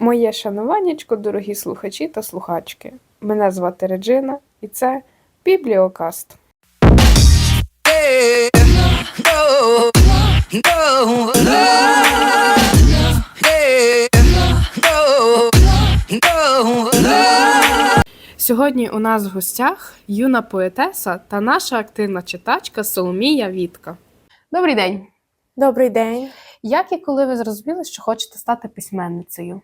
Моє шануваннячко, дорогі слухачі та слухачки. Мене звати Реджина, і це Бібліокаст. Сьогодні у нас в гостях юна поетеса та наша активна читачка Соломія Вітка. Добрий день! Добрий день. Як і коли ви зрозуміли, що хочете стати письменницею?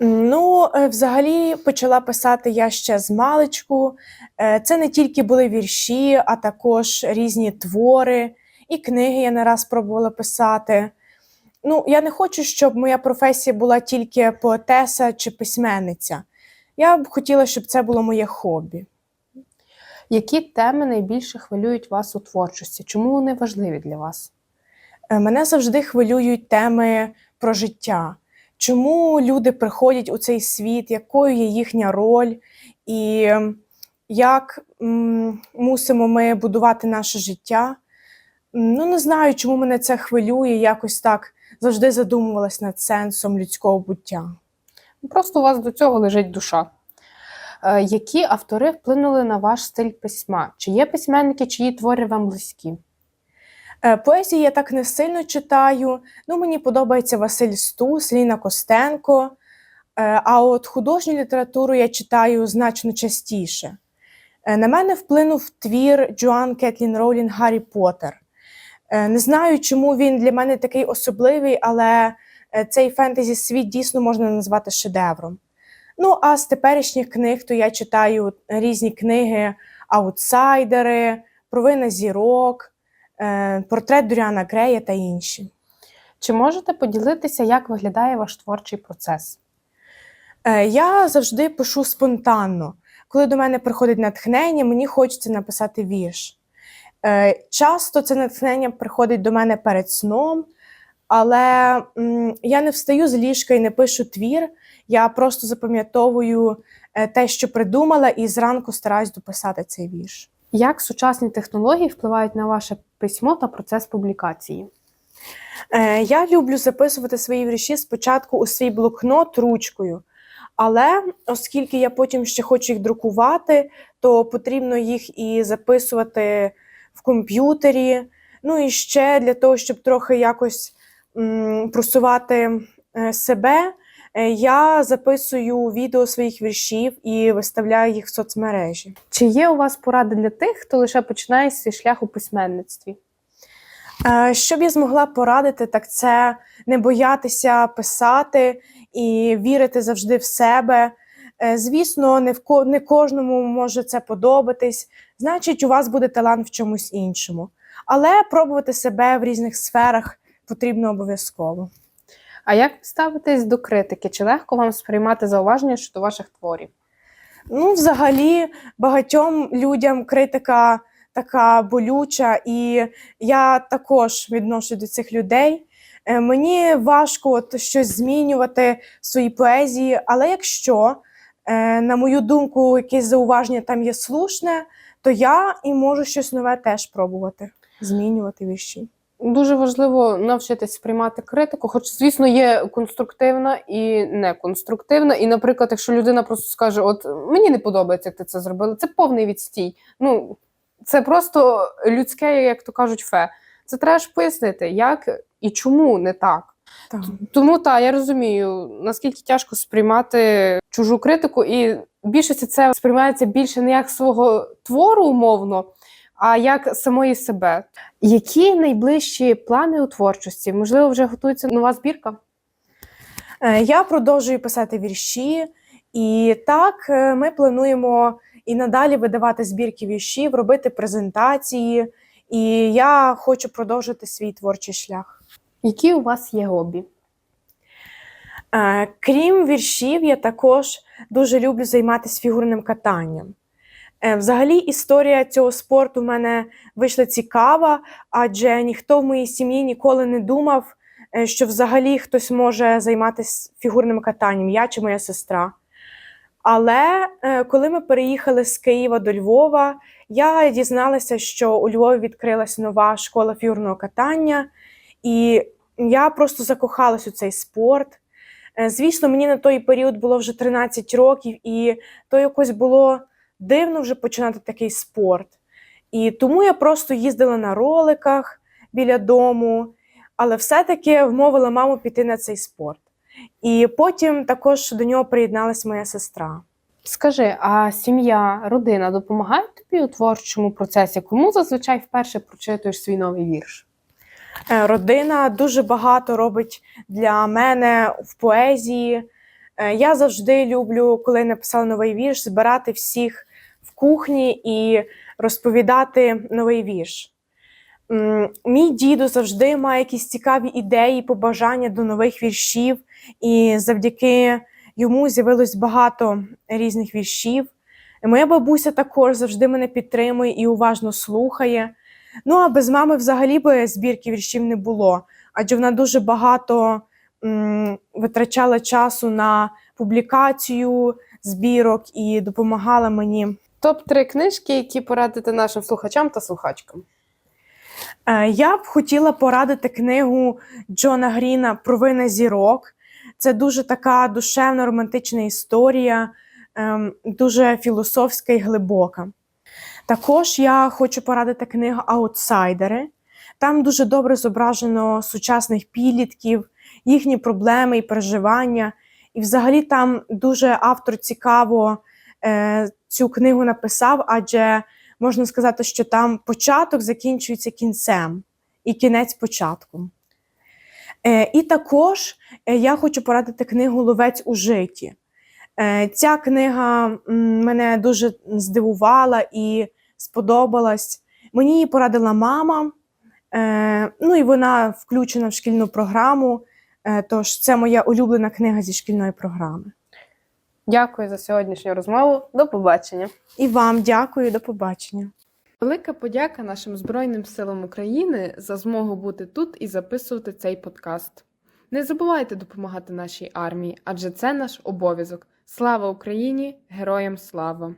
Ну, е, взагалі почала писати я ще з маличку. Е, Це не тільки були вірші, а також різні твори і книги я не раз пробувала писати. Ну, я не хочу, щоб моя професія була тільки поетеса чи письменниця. Я б хотіла, щоб це було моє хобі. Які теми найбільше хвилюють вас у творчості? Чому вони важливі для вас? Е, Мене завжди хвилюють теми про життя. Чому люди приходять у цей світ, якою є їхня роль, і ем, як мусимо ми будувати наше життя? Ну, не знаю, чому мене це хвилює, якось так завжди задумувалась над сенсом людського буття. Просто у вас до цього лежить душа. Е, Які автори вплинули на ваш стиль письма? Чи є письменники, чиї твори вам близькі? Е, Поезії я так не сильно читаю. Ну, мені подобається Василь Стус, Ліна Костенко. Е, А от художню літературу я читаю значно частіше. Е, На мене вплинув твір Джоан Кетлін Роулінг Гаррі Поттер. Не знаю, чому він для мене такий особливий, але цей фентезі світ дійсно можна назвати шедевром. Ну, а з теперішніх книг то я читаю різні книги Аутсайдери, Провина зірок, портрет Доріана Грея та інші. Чи можете поділитися, як виглядає ваш творчий процес? Е, Я завжди пишу спонтанно. Коли до мене приходить натхнення, мені хочеться написати вірш. Е, Часто це натхнення приходить до мене перед сном, але я не встаю з ліжка і не пишу твір. Я просто запам'ятовую е, те, що придумала, і зранку стараюсь дописати цей вірш. Як сучасні технології впливають на ваше письмо та процес публікації? Е, Я люблю записувати свої вірші спочатку у свій блокнот ручкою. Але оскільки я потім ще хочу їх друкувати, то потрібно їх і записувати в комп'ютері. Ну і ще для того, щоб трохи якось м, просувати е, себе, я записую відео своїх віршів і виставляю їх в соцмережі. Чи є у вас поради для тих, хто лише починає свій шлях у письменництві? Е, Що б я змогла порадити, так це не боятися писати і вірити завжди в себе. Е, Звісно, не в ко- не кожному може це подобатись, значить, у вас буде талант в чомусь іншому. Але пробувати себе в різних сферах потрібно обов'язково. А як ви ставитесь до критики? Чи легко вам сприймати зауваження щодо ваших творів? Ну, взагалі, багатьом людям критика така болюча, і я також відношу до цих людей. Е, Мені важко от щось змінювати в своїй поезії, але якщо, е, на мою думку, якесь зауваження там є слушне, то я і можу щось нове теж пробувати, змінювати вірші. Дуже важливо навчитись сприймати критику, хоч, звісно, є конструктивна і неконструктивна. І, наприклад, якщо людина просто скаже: От мені не подобається, як ти це зробила, це повний відстій. Ну, це просто людське, як то кажуть, фе. Це треба ж пояснити, як і чому не так. Так. Тому так, я розумію, наскільки тяжко сприймати чужу критику, і більшості це сприймається більше не як свого твору умовно, а як самої себе. Які найближчі плани у творчості? Можливо, вже готується нова збірка? Е, Я продовжую писати вірші, і так е, ми плануємо і надалі видавати збірки віршів, робити презентації. І я хочу продовжити свій творчий шлях. Які у вас є хобі? Е, Крім віршів, я також дуже люблю займатися фігурним катанням. Е, Взагалі, історія цього спорту в мене вийшла цікава, адже ніхто в моїй сім'ї ніколи не думав, е, що взагалі хтось може займатися фігурним катанням, я чи моя сестра. Але е, коли ми переїхали з Києва до Львова, я дізналася, що у Львові відкрилась нова школа фігурного катання, і я просто закохалась у цей спорт. Звісно, мені на той період було вже 13 років, і то якось було дивно вже починати такий спорт. І тому я просто їздила на роликах біля дому, але все-таки вмовила маму піти на цей спорт. І потім також до нього приєдналась моя сестра. Скажи, а сім'я, родина допомагають тобі у творчому процесі? Кому зазвичай вперше прочитуєш свій новий вірш? Е, Родина дуже багато робить для мене в поезії. Е, Я завжди люблю, коли написала новий вірш, збирати всіх кухні і розповідати новий вірш. Мій дідо завжди має якісь цікаві ідеї, побажання до нових віршів, і завдяки йому з'явилось багато різних віршів. Моя бабуся також завжди мене підтримує і уважно слухає. Ну, а без мами взагалі би збірки віршів не було, адже вона дуже багато м, витрачала часу на публікацію збірок і допомагала мені. Топ-3 книжки, які порадити нашим слухачам та слухачкам. Е, Я б хотіла порадити книгу Джона Гріна Провина зірок. Це дуже така душевна романтична історія, ем, дуже філософська і глибока. Також я хочу порадити книгу Аутсайдери. Там дуже добре зображено сучасних підлітків, їхні проблеми і переживання. І взагалі там дуже автор цікаво цю книгу написав, адже можна сказати, що там початок закінчується кінцем і кінець початком. Е, і також е, я хочу порадити книгу Ловець у житті. Е, ця книга мене дуже здивувала і сподобалась. Мені її порадила мама, е, ну і вона включена в шкільну програму. Е, тож це моя улюблена книга зі шкільної програми. Дякую за сьогоднішню розмову. До побачення. І вам дякую, до побачення. Велика подяка нашим Збройним силам України за змогу бути тут і записувати цей подкаст. Не забувайте допомагати нашій армії, адже це наш обов'язок. Слава Україні! Героям слава!